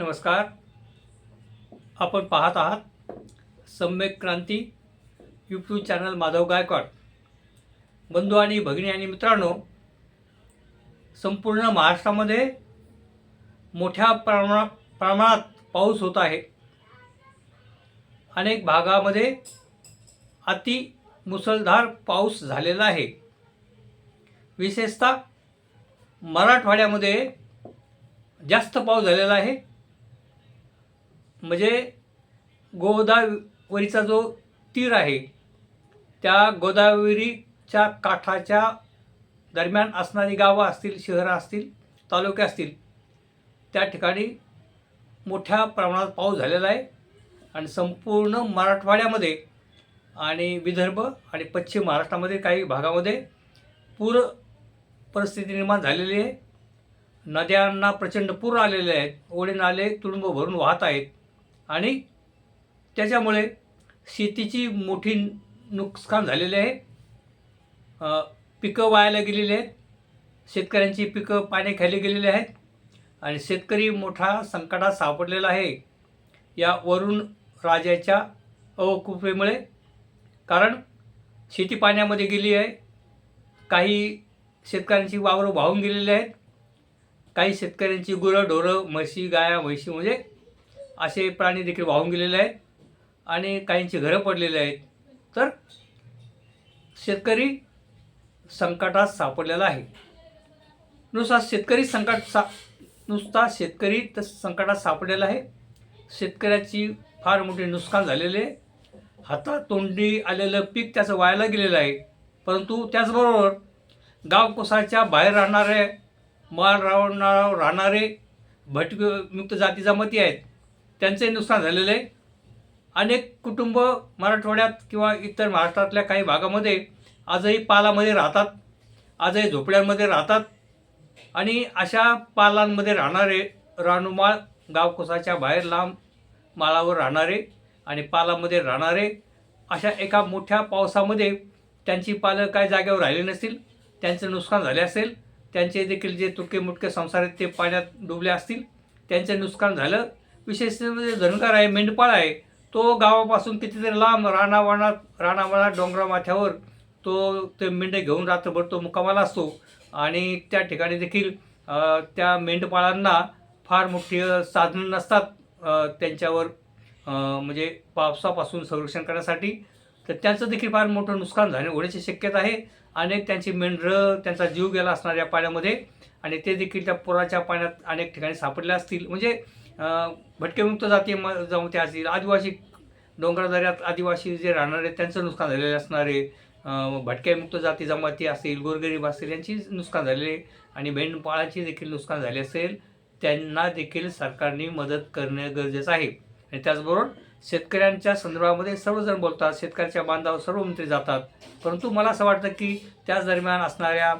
नमस्कार. आपण पाहत आहात सम्यक क्रांती यूट्यूब चॅनल माधव गायकवाड. बंधू आणि भगिनी आणि मित्रांनो संपूर्ण महाराष्ट्रामध्ये मोठ्या प्रमाणा प्रमाणात पाऊस होत आहे. अनेक भागामध्ये अति मुसळधार पाऊस झालेला आहे. विशेषतः मराठवाड्यामध्ये जास्त पाऊस झालेला आहे. म्हणजे गोदावरीचा जो तीर आहे त्या गोदावरीच्या काठाच्या दरम्यान असणारी गावं असतील शहरं असतील तालुके असतील त्या ठिकाणी मोठ्या प्रमाणात पाऊस झालेला आहे. आणि संपूर्ण मराठवाड्यामध्ये आणि विदर्भ आणि पश्चिम महाराष्ट्रामध्ये काही भागामध्ये पूर परिस्थिती निर्माण झालेली आहे. नद्यांना प्रचंड पूर आलेले आहेत. ओढे नाले तुडुंब भरून वाहत आहेत. आणि त्याच्यामुळे शेतीची मोठी नुकसान झालेले आहे. पिकं वायाला गेलेली आहेत. शेतकऱ्यांची पिकं पाण्याखाली गेलेली आहेत. आणि शेतकरी मोठा संकटात सापडलेला आहे या वरुण राजाच्या अवकृपेमुळे कारण शेती पाण्यामध्ये गेली आहे. काही शेतकऱ्यांची वावरं वाहून गेलेली आहेत. काही शेतकऱ्यांची गुरं ढोरं म्हशी गाया म्हशी म्हणजे असे प्राणी देखील वाहून गेलेले आहेत आणि काहींची घरं पडलेले आहेत. तर शेतकरी संकटात सापडलेला आहे. नुसता शेतकरी संकट सा नुसता शेतकरी तर संकटात सापडलेला आहे. शेतकऱ्याची फार मोठी नुकसान झालेले आहे. हातातोंडी आलेलं पीक त्याचं वायाला गेलेलं आहे. परंतु त्याचबरोबर गावकोसाच्या बाहेर राहणारे माळ राहणार राहणारे भटमुक्त जाती मती आहेत. त्यांचे नुकसान झालेलं आहे. अनेक कुटुंब मराठवाड्यात किंवा इतर महाराष्ट्रातल्या काही भागामध्ये आजही पालामध्ये राहतात आजही झोपड्यांमध्ये राहतात आणि अशा पालांमध्ये राहणारे रानुमाळ गावकोसाच्या बाहेर लांब माळावर राहणारे आणि पालामध्ये राहणारे अशा एका मोठ्या पावसामध्ये त्यांची पालं काय जागेवर राहिली नसतील त्यांचं नुकसान झाले असेल त्यांचे देखील जे तुटके मुटके संसार आहेत ते पाण्यात डुबले असतील त्यांचे नुकसान झालं विशेषतः म्हणजे धनगार आहे मेंढपाळ आहे तो गावापासून कितीतरी लांब रानावनात रानावनात डोंगरामाथ्यावर तो ते मेंढे घेऊन रात्रभर तो मुक्कामाला असतो. आणि त्या ठिकाणी देखील त्या मेंढपाळांना फार मोठी साधनं नसतात त्यांच्यावर म्हणजे पावसापासून संरक्षण करण्यासाठी. तर त्यांचं देखील फार मोठं नुकसान झाले होण्याची शक्यता आहे. अनेक त्यांची मेंढरं त्यांचा जीव गेला असणाऱ्या पाण्यामध्ये आणि ते देखील त्या पुराच्या पाण्यात अनेक ठिकाणी सापडले असतील. म्हणजे भटकेमुक्त जाती म जमते असतील आदिवासी डोंगरदऱ्यात आदिवासी जे राहणारे त्यांचं नुकसान झालेले असणारे भटक्यामुक्त जाती जमाती असतील गोरगरीब असतील यांची नुकसान झालेले आणि मेंढपाळाची देखील नुकसान झाले असेल त्यांना देखील सरकारने मदत करणे गरजेचं आहे. आणि त्याचबरोबर शेतकऱ्यांच्या संदर्भामध्ये सर्वजण बोलतात शेतकऱ्याच्या बांधावर सर्व मंत्री जातात. परंतु मला असं वाटतं की त्याच दरम्यान असणाऱ्या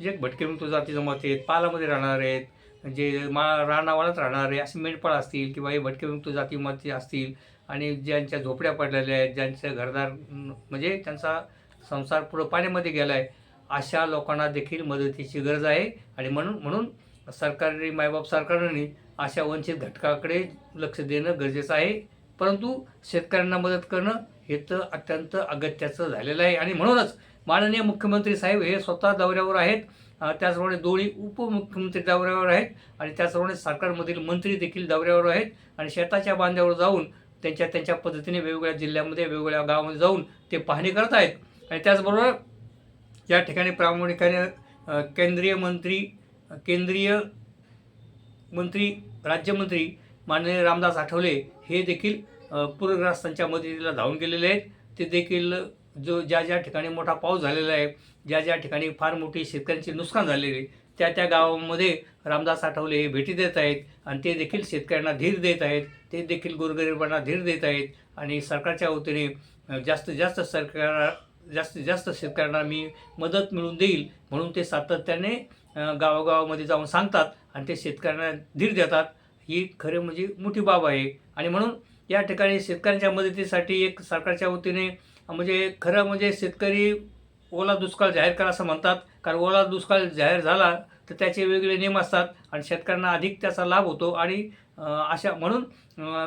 जे भटकेमुक्त जाती जमाती आहेत पालामध्ये राहणारे आहेत जे मा रानावळात राहणारे असे मेंढपाळ असतील किंवा हे भटकेमुक्त जाती असतील आणि ज्यांच्या झोपड्या पडलेल्या आहेत ज्यांचं घरदार म्हणजे त्यांचा संसार पुढं पाण्यामध्ये गेला आहे अशा लोकांना देखील मदतीची गरज आहे. आणि म्हणून म्हणून सरकारने मायबाप सरकारने अशा वंचित घटकाकडे लक्ष देणं गरजेचं आहे. परंतु शेतकऱ्यांना मदत करणं हे तर अत्यंत अगत्याचं झालेलं आहे. आणि म्हणूनच माननीय मुख्यमंत्री साहेब हे स्वतः दौऱ्यावर आहेत. त्याचप्रमाणे दोन्ही उपमुख्यमंत्री दौऱ्यावर आहेत आणि त्याचप्रमाणे सरकारमधील मंत्री देखील दौऱ्यावर आहेत. आणि शेताच्या बांध्यावर जाऊन त्यांच्या त्यांच्या पद्धतीने वेगवेगळ्या जिल्ह्यामध्ये वेगवेगळ्या गावामध्ये जाऊन ते पाहणी करत आहेत. आणि त्याचबरोबर या ठिकाणी प्रामुख्याने केंद्रीय मंत्री केंद्रीय मंत्री राज्यमंत्री माननीय रामदास आठवले हे देखील पूरग्रस्तांच्या मदतीला धावून गेलेले आहेत. ते देखील जो ज्या ज्या ठिकाणी मोठा पाऊस झालेला आहे ज्या ज्या ठिकाणी फार मोठी शेतकऱ्यांचे नुकसान झालेली आहे, त्या त्या गावामध्ये रामदास आठवले हे भेटी देत आहेत आणि ते देखील शेतकऱ्यांना धीर देत आहेत ते देखील गोरगरिबांना धीर देत आहेत आणि सरकारच्या वतीने जास्तीत जास्त सरकार जास्तीत जास्त शेतकऱ्यांना मी मदत मिळवून देईल म्हणून ते सातत्याने गावागावामध्ये जाऊन सांगतात आणि ते शेतकऱ्यांना धीर देतात. ही खरे म्हणजे मोठी बाब आहे आणि म्हणून या ठिकाणी शेतकऱ्यांच्या मदतीसाठी एक सरकारच्या वतीने म्हणजे खरं म्हणजे शेतकरी ओला दुष्काळ जाहीर करा असं म्हणतात. कारण ओला दुष्काळ जाहीर झाला तर त्याचे वेगळे नियम असतात आणि शेतकऱ्यांना अधिक त्याचा लाभ होतो. आणि अशा म्हणून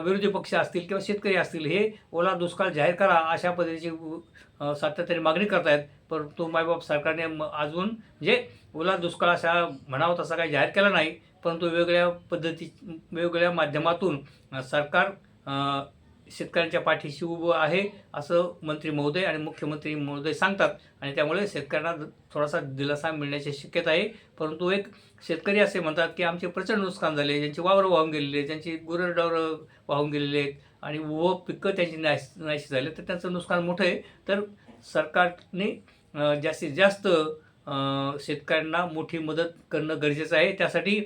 विरोधी पक्ष असतील किंवा शेतकरी असतील हे ओला दुष्काळ जाहीर करा अशा पद्धतीची सातत्याने मागणी करतायत परंतु मायबाप सरकारने म- अजून म्हणजे ओला दुष्काळ असा म्हणावं तसा काही जाहीर केला नाही. परंतु वेगवेगळ्या पद्धती वेगवेगळ्या माध्यमातून सरकार शेतकऱ्यांच्या पाठीशी उभं आहे असं मंत्री महोदय आणि मुख्यमंत्री महोदय सांगतात. आणि त्यामुळे शेतकऱ्यांना थोडासा दिलासा मिळण्याची शक्यता आहे. परंतु एक शेतकरी असे म्हणतात की आमचे प्रचंड नुकसान झाले ज्यांची वावरं वाहून गेलेले आहेत ज्यांची गुरंढोरं वाहून गेलेले आहेत आणि व पिकं त्यांची नाश नाहीशी झाले तर त्यांचं नुकसान मोठं आहे. तर सरकारने जास्तीत जास्त शेतकऱ्यांना मोठी मदत करणं गरजेचं आहे. त्यासाठी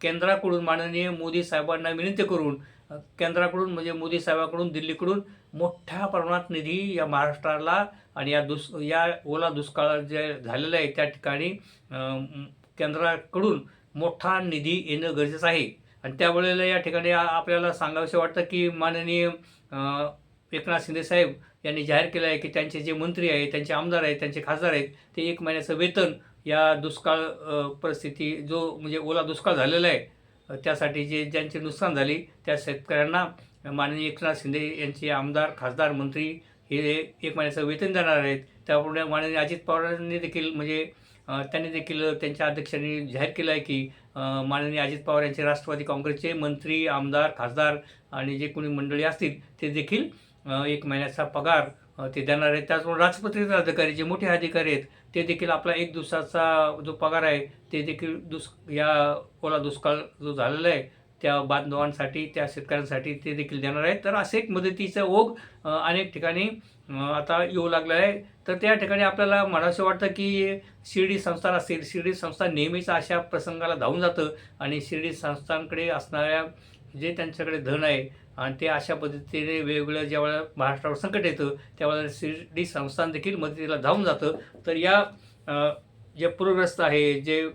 केंद्राकडून माननीय मोदी साहेबांना विनंती करून केंद्राकडून म्हणजे मोदी साहेबाकडून दिल्लीकडून मोठ्या प्रमाणात निधी या महाराष्ट्राला आणि या दुस या ओला दुष्काळ जे झालेलं आहे त्या ठिकाणी केंद्राकडून मोठा निधी येणं गरजेचं आहे. आणि त्यावेळेला या ठिकाणी आपल्याला सांगावंसं वाटतं की माननीय एकनाथ शिंदे साहेब यांनी जाहीर केलं आहे की त्यांचे जे मंत्री आहेत त्यांचे आमदार आहेत त्यांचे खासदार आहेत ते एक महिन्याचं वेतन या दुष्काळ परिस्थिती जो म्हणजे ओला दुष्काळ झालेला आहे त्यासाठी जे ज्यांचे नुकसान झाले त्या शेतकऱ्यांना माननीय एकनाथ शिंदे यांचे आमदार खासदार मंत्री हे एक महिन्याचं वेतन देणार आहेत. त्यामुळे माननीय अजित पवारांनी देखील म्हणजे त्यांनी देखील त्यांच्या अध्यक्षांनी जाहीर केलं आहे की माननीय अजित पवार यांचे राष्ट्रवादी काँग्रेसचे मंत्री आमदार खासदार आणि जे कोणी मंडळी असतील ते देखील एक महिन्याचा पगार ते देणार आहेत. त्याचबरोबर राजपत्रित अधिकारी जे मोठे अधिकारी आहेत ते देखील आपला एक दिवसाचा जो पगार आहे ते देखील दुस या ओला दुष्काळ जो झालेला आहे त्या बांधवांसाठी त्या शेतकऱ्यांसाठी ते देखील देणार आहे. तर असे एक मदतीचा ओघ अनेक ठिकाणी आता येऊ लागला आहे. तर त्या ठिकाणी आपल्याला म्हणावंसं वाटतं की शिर्डी संस्थान असेल शिर्डी संस्था नेहमीच अशा प्रसंगाला धावून जातं आणि शिर्डी संस्थांकडे असणाऱ्या जे त्यांच्याकडे धन आहे आणि ते अशा पद्धतीने वेगवेगळं ज्यावेळेला महाराष्ट्रावर संकट येतं त्यावेळेला शिर्डी संस्थान देखील मदतीला धावून जातं. तर या जे पूरग्रस्त आहे जे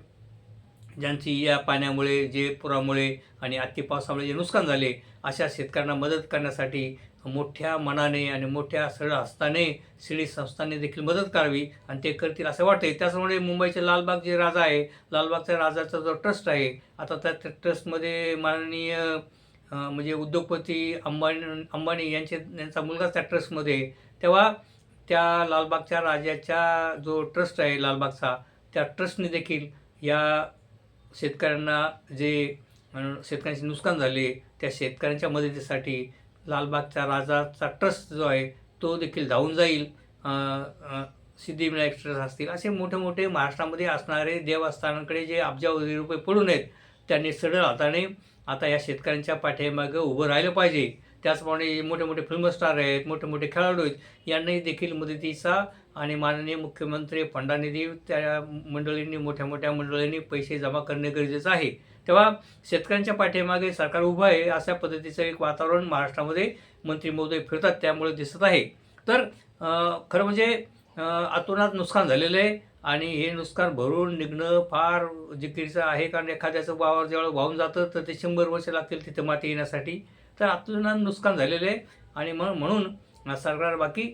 ज्यांची या पाण्यामुळे जे पुरामुळे आणि अति पावसामुळे जे नुकसान झाले अशा शेतकऱ्यांना मदत करण्यासाठी मोठ्या मनाने आणि मोठ्या सरळ हस्ताने शिर्डी संस्थांनी देखील मदत करावी आणि ते करतील असं वाटते त्याचमुळे मुंबईचे लालबाग जे राजा आहे लालबागच्या राजाचा जो ट्रस्ट आहे आता त्या ट्रस्टमध्ये माननीय म्हणजे उद्योगपती अंबानी अंबानी यांचे यांचा मुलगाच त्या ट्रस्टमध्ये तेव्हा त्या लालबागच्या राजाच्या जो ट्रस्ट आहे लालबागचा त्या ट्रस्टने देखील या शेतकऱ्यांना जे शेतकऱ्यांचे नुकसान झाले त्या शेतकऱ्यांच्या मदतीसाठी लालबागच्या राजाचा ट्रस्ट जो आहे तो देखील धावून जाईल. सिद्धिविनायक ट्रस्ट असतील असे मोठे मोठे महाराष्ट्रामध्ये असणारे देवस्थानांकडे जे अब्जावधी रुपये पडून आहेत त्यांनी सरळ हाताने आता या शेतकऱ्यांच्या पाठीमागं उभं राहिलं पाहिजे. त्याचप्रमाणे मोठे मोठे फिल्म स्टार आहेत मोठे मोठे खेळाडू आहेत यांनाही देखील मदतीचा आणि माननीय मुख्यमंत्री फंडानिधी त्या मंडळींनी मोठ्या मोठ्या मंडळींनी पैसे जमा करणे गरजेचं आहे. तेव्हा शेतकऱ्यांच्या पाठीमागे सरकार उभं आहे अशा पद्धतीचं एक वातावरण महाराष्ट्रामध्ये मंत्री महोदय फिरतात त्यामुळे दिसत आहे. तर खरं म्हणजे अं, अतोनात नुकसान झालेलं आहे. आणि हे नुकसान भरून निघणं फार जिकिरीचं आहे कारण एखाद्याचं वावर जेव्हा वाहून जातं तर ते शंभर वर्ष लागतील तिथे माती येण्यासाठी. तर अतोनात नुकसान झालेलं आहे आणि म्हणून म्हणून सरकार बाकी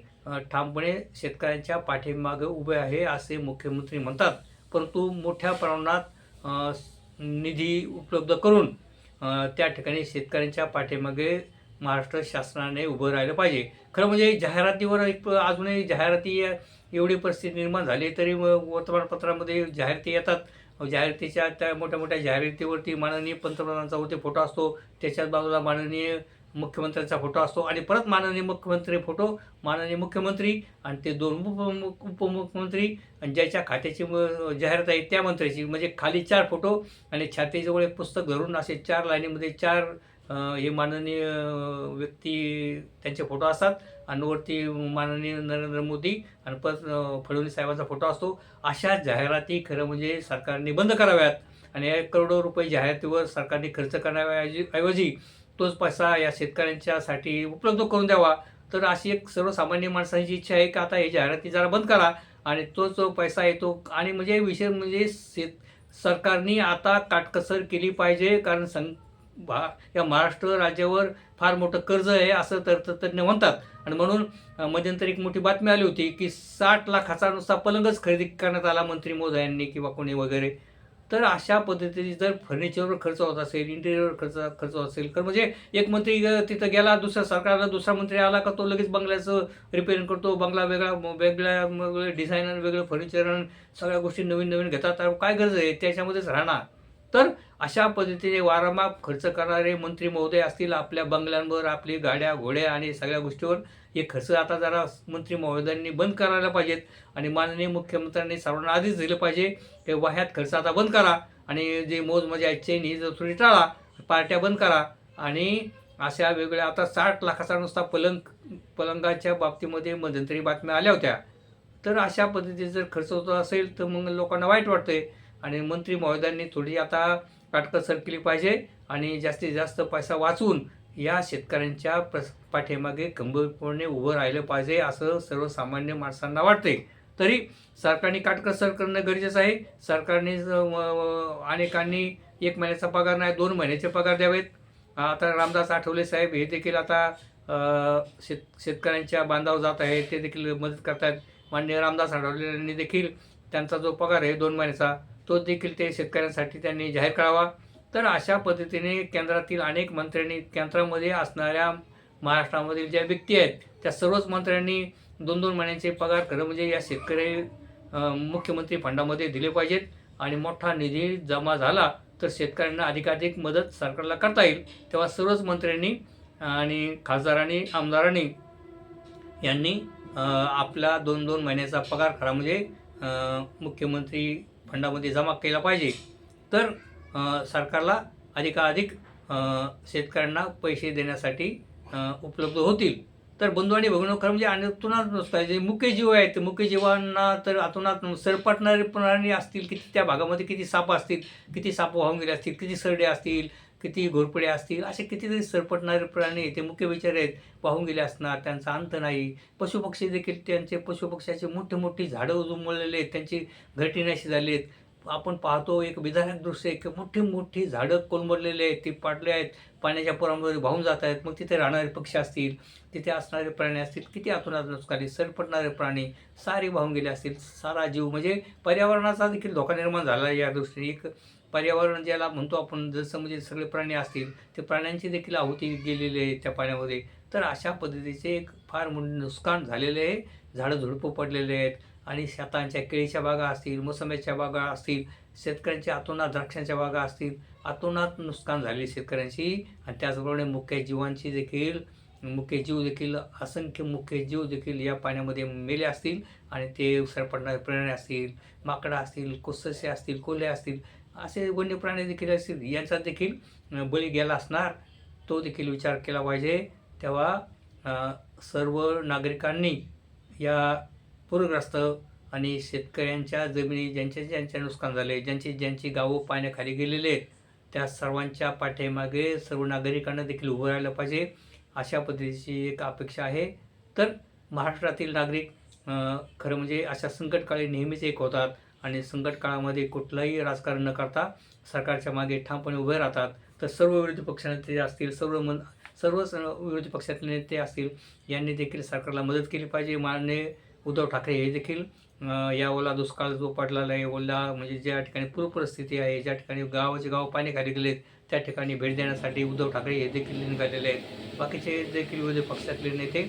ठामपणे शेतकऱ्यांच्या पाठीमागे उभे आहे असे मुख्यमंत्री म्हणतात. परंतु मोठ्या प्रमाणात निधी उपलब्ध करून त्या ठिकाणी शेतकऱ्यांच्या पाठीमागे महाराष्ट्र शासनाने उभं राहिलं पाहिजे. खरं म्हणजे जाहिरातीवर एक अजूनही जाहिराती एवढी परिस्थिती निर्माण झाली तरी व- वर्तमानपत्रामध्ये जाहिराती येतात. जाहिरातीच्या त्या मोठ्या मोठ्या जाहिरातीवरती माननीय पंतप्रधानांचा वरती फोटो असतो. त्याच्याच बाजूला माननीय मुख्यमंत्र्यांचा फोटो असतो. आणि परत माननीय मुख्यमंत्री फोटो माननीय मुख्यमंत्री आणि ते दोन उप उपमुख्यमंत्री आणि ज्याच्या खात्याची म- जाहिरात आहे त्या मंत्र्याची. म्हणजे खाली चार फोटो आणि छातीजवळ एक पुस्तक धरून असे चार लाईनीमध्ये चार हे माननीय व्यक्ती त्यांचे फोटो असतात. आणि वरती माननीय नरेंद्र मोदी आणि परत फडणवीस साहेबांचा फोटो असतो. अशा जाहिराती खरं म्हणजे सरकारने बंद कराव्यात. आणि एक करोडो रुपये जाहिरातीवर सरकारने खर्च करण्याऐवजी ऐवजी तोच पैसा या शेतकऱ्यांच्यासाठी उपलब्ध करून द्यावा. तर अशी एक सर्वसामान्य माणसांची इच्छा आहे की आता हे जाहिराती जरा बंद करा आणि तो जो पैसा येतो आणि म्हणजे विषय म्हणजे शेत सरकारने आता काटकसर केली पाहिजे. कारण सं भा या महाराष्ट्र राज्यावर फार मोठं कर्ज आहे असं तर तज्ज्ञ म्हणतात. आणि म्हणून मध्यंतरी एक मोठी बातमी आली होती की साठ लाखाचा नुसता पलंगच खरेदी करण्यात आला मंत्री महोदयांनी किंवा कोणी वगैरे. तर अशा पद्धतीने जर फर्निचरवर खर्च होत असेल इंटेरियरवर खर्च खर्च होत असेल तर म्हणजे एक मंत्री ग- तिथं गेला दुसऱ्या सरकारला दुसरा मंत्री आला का तो लगेच बंगल्याचं रिपेअरिंग करतो बंगला वेगळा वेगळ्या वेगळे डिझायनर वेगळं फर्निचर सगळ्या गोष्टी नवीन नवीन घेतात. तर काय गरज आहे? त्याच्यामध्येच राहणार. तर अशा पद्धतीने वारंवार खर्च करणारे मंत्री महोदय असतील आपल्या बंगल्यांवर आपली गाड्या घोड्या आणि सगळ्या गोष्टीवर हे खर्च आता जरा मंत्री महोदयांनी बंद करायला पाहिजेत आणि माननीय मुख्यमंत्र्यांनी सर्वांना आधीच दिलं पाहिजे की वाह्यात खर्च आता बंद करा आणि जे मोज म्हणजे मजा चेन ही जर थोडी टाळा पार्ट्या बंद करा आणि अशा वेगवेगळ्या आता साठ लाखाचा नुसता पलंग पलंगाच्या बाबतीमध्ये मध्यंतरी बातम्या आल्या होत्या. तर अशा पद्धतीने जर खर्च होत असेल तर मग लोकांना वाईट वाटतंय. आणि मंत्री महोदयांनी थोडी आता काटकसर केली पाहिजे आणि जास्तीत जास्त पैसा वाचवून या शेतकऱ्यांच्या प्र पाठीमागे गंभीरपणे उभं राहिलं पाहिजे असं सर्वसामान्य माणसांना वाटते तरी सरकारने काटकसर करणं गरजेचं आहे. सरकारने अनेकांनी एक महिन्याचा पगार नाही दोन महिन्याचे पगार द्यावेत. आता रामदास आठवले साहेब हे देखील आता शेत शेतकऱ्यांच्या बांधावर जात आहे ते देखील मदत करतात माननीय रामदास आठवले यांनी देखील त्यांचा जो पगार आहे दोन महिन्याचा तो देखील ते शेतकऱ्यांसाठी त्यांनी जाहीर करावा. तर अशा पद्धतीने केंद्रातील अनेक मंत्र्यांनी केंद्रामध्ये असणाऱ्या महाराष्ट्रामधील ज्या व्यक्ती आहेत त्या सर्वच मंत्र्यांनी दोन दोन महिन्यांचे पगार खरं म्हणजे या शेतकरी मुख्यमंत्री फंडामध्ये दिले पाहिजेत. आणि मोठा निधी जमा झाला तर शेतकऱ्यांना अधिकाधिक मदत सरकारला करता येईल. तेव्हा सर्वच मंत्र्यांनी आणि खासदारांनी आमदारांनी यांनी आपला दोन दोन महिन्याचा पगार खरा म्हणजे मुख्यमंत्री फंडामध्ये जमा केला पाहिजे. तर सरकारला अधिकाधिक शेतकऱ्यांना पैसे देण्यासाठी उपलब्ध होतील. तर बंधू आणि भगिनो खरं म्हणजे अतुनात नुसतं जे मुख्य जीव आहेत ते मुख्य जीवांना तर अतुनात सरपटणारे प्राणी असतील किती त्या भागामध्ये किती साप असतील किती साप वाहून गेले असतील किती सरडे असतील किती घोरपडे असतील असे कितीतरी सरपटणारे प्राणी ते मुख्य विचार आहेत पाहून गेले असणार त्यांचा अंत नाही. पशुपक्षी देखील त्यांचे पशुपक्ष्याचे मोठे मोठी झाडं उजमलेले आहेत त्यांची घरटी नाशी झाली आहेत आपण पाहतो एक विधानक दृश्य एक मोठी मोठी झाडं कोलमडलेले आहेत ती पाडले आहेत पाण्याच्या पुरामध्ये वाहून जात आहेत. मग तिथे राहणारे पक्षी असतील तिथे असणारे प्राणी असतील किती आतुनात नुसकाले सरपटणारे प्राणी सारे वाहून गेले असतील. सारा जीव म्हणजे पर्यावरणाचा देखील धोका निर्माण झाला आहे या दृष्टीने. एक पर्यावरण ज्याला म्हणतो आपण जसं म्हणजे सगळे प्राणी असतील ते प्राण्यांची देखील आहुती गेलेली आहे त्या पाण्यामध्ये. तर अशा पद्धतीचे एक फार मोठे नुकसान झालेले आहे. झाडं झुडपं पडलेले आहेत. आणि शेतांच्या केळीच्या बागा असतील मोसंब्याच्या बागा असतील शेतकऱ्यांच्या अतोनात द्राक्षांच्या बागा असतील अतोनात नुकसान झाले शेतकऱ्यांची आणि त्याचप्रमाणे मुख्य जीवांची देखील मुख्य जीव देखील असंख्य मुख्य जीव देखील या पाण्यामध्ये मेले असतील. आणि ते सरपडणारे प्राणी असतील माकडं असतील कोससे असतील कोल्हे असतील असे वन्य प्राणी देखील असतील यांचा देखील बळी गेला असणार तो देखील विचार केला पाहिजे. तेव्हा सर्व नागरिकांनी या पूरग्रस्त आणि शेतकऱ्यांच्या जमिनी ज्यांचे ज्यांचे नुकसान झाले ज्यांची ज्यांची गावं पाण्याखाली गेलेले आहेत त्या सर्वांच्या पाठीमागे सर्व नागरिकांना देखील उभं राहिलं पाहिजे अशा पद्धतीची एक अपेक्षा आहे. तर महाराष्ट्रातील नागरिक खरं म्हणजे अशा संकटकाळी नेहमीच एक होतात. आणि संकट काळामध्ये कुठलंही राजकारण न करता सरकारच्या मागे ठामपणे उभे राहतात. तर सर्व विरोधी पक्षनेते असतील सर्व मन सर्व विरोधी पक्षातले नेते असतील यांनी देखील सरकारला मदत केली पाहिजे. माननीय उद्धव ठाकरे हे देखील या ओला दुष्काळ जो पडलेला आहे ओला म्हणजे ज्या ठिकाणी पूरपरिस्थिती आहे ज्या ठिकाणी गावाचे गाव पाण्याखाली गेलेत त्या ठिकाणी भेट देण्यासाठी उद्धव ठाकरे हे देखील निघालेले आहेत. बाकीचे देखील विरोधी पक्षातले नेते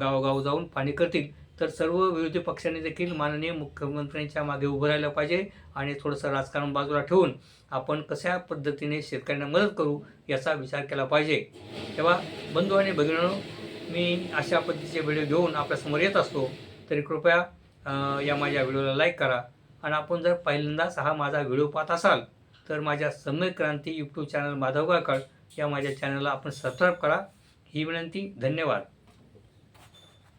गावोगाव जाऊन पाणी करतील. तर सर्व विरोधी पक्षांनी देखील माननीय मुख्यमंत्र्यांच्या मागे उभं राहिलं पाहिजे आणि थोडंसं राजकारण बाजूला ठेवून आपण कशा पद्धतीने शेतकऱ्यांना मदत करू याचा विचार केला पाहिजे. तेव्हा बंधू आणि भगिनींनो मी अशा पद्धतीचे व्हिडिओ घेऊन आपल्यासमोर येत असतो तरी कृपया या माझ्या व्हिडिओला लाईक करा. आणि आपण जर पहिल्यांदाच हा माझा व्हिडिओ पाहत असाल तर माझ्या समय क्रांती यूट्यूब चॅनल माधव गाकड या माझ्या चॅनलला आपण सबस्क्राईब करा. ही विनंती धन्यवाद.